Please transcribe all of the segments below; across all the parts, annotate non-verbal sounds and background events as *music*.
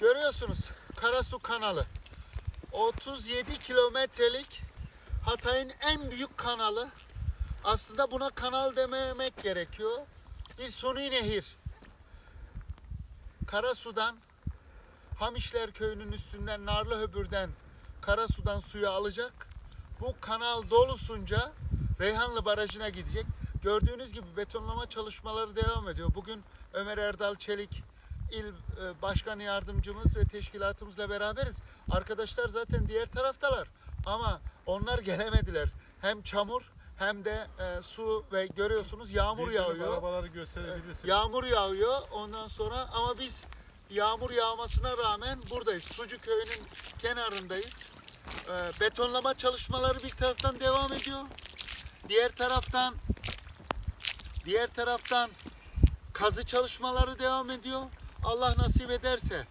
Görüyorsunuz Karasu kanalı. 37 kilometrelik Hatay'ın en büyük kanalı. Aslında buna kanal dememek gerekiyor. Bir suni nehir. Karasu'dan Hamişler köyünün üstünden Narlıhöbür'den Karasu'dan suyu alacak. Bu kanal dolusunca Reyhanlı Barajı'na gidecek. Gördüğünüz gibi betonlama çalışmaları devam ediyor. Bugün Ömer Erdal Çelik il e, başkan yardımcımız ve teşkilatımızla beraberiz. Arkadaşlar zaten diğer taraftalar ama onlar *laughs* gelemediler. Hem çamur hem de e, su ve görüyorsunuz yağmur dönüp yağıyor. Arabaları gösterebilirsiniz. Yağmur yağıyor ondan sonra ama biz yağmur yağmasına rağmen buradayız. Sucu köyünün kenarındayız. Ee, betonlama çalışmaları bir taraftan devam ediyor. Diğer taraftan diğer taraftan kazı çalışmaları devam ediyor. Allah nasip ederse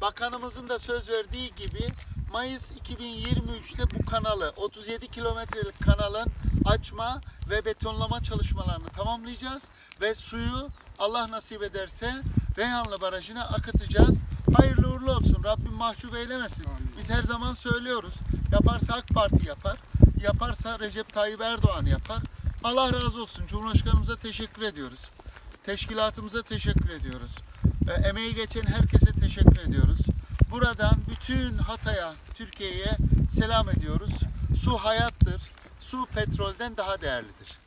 bakanımızın da söz verdiği gibi Mayıs 2023'te bu kanalı 37 kilometrelik kanalın açma ve betonlama çalışmalarını tamamlayacağız ve suyu Allah nasip ederse Reyhanlı Barajı'na akıtacağız. Hayırlı uğurlu olsun. Rabbim mahcup eylemesin. Biz her zaman söylüyoruz. Yaparsa AK Parti yapar. Yaparsa Recep Tayyip Erdoğan yapar. Allah razı olsun. Cumhurbaşkanımıza teşekkür ediyoruz. Teşkilatımıza teşekkür ediyoruz. E, emeği geçen herkese teşekkür ediyoruz. Buradan bütün Hatay'a, Türkiye'ye selam ediyoruz. Su hayattır. Su petrolden daha değerlidir.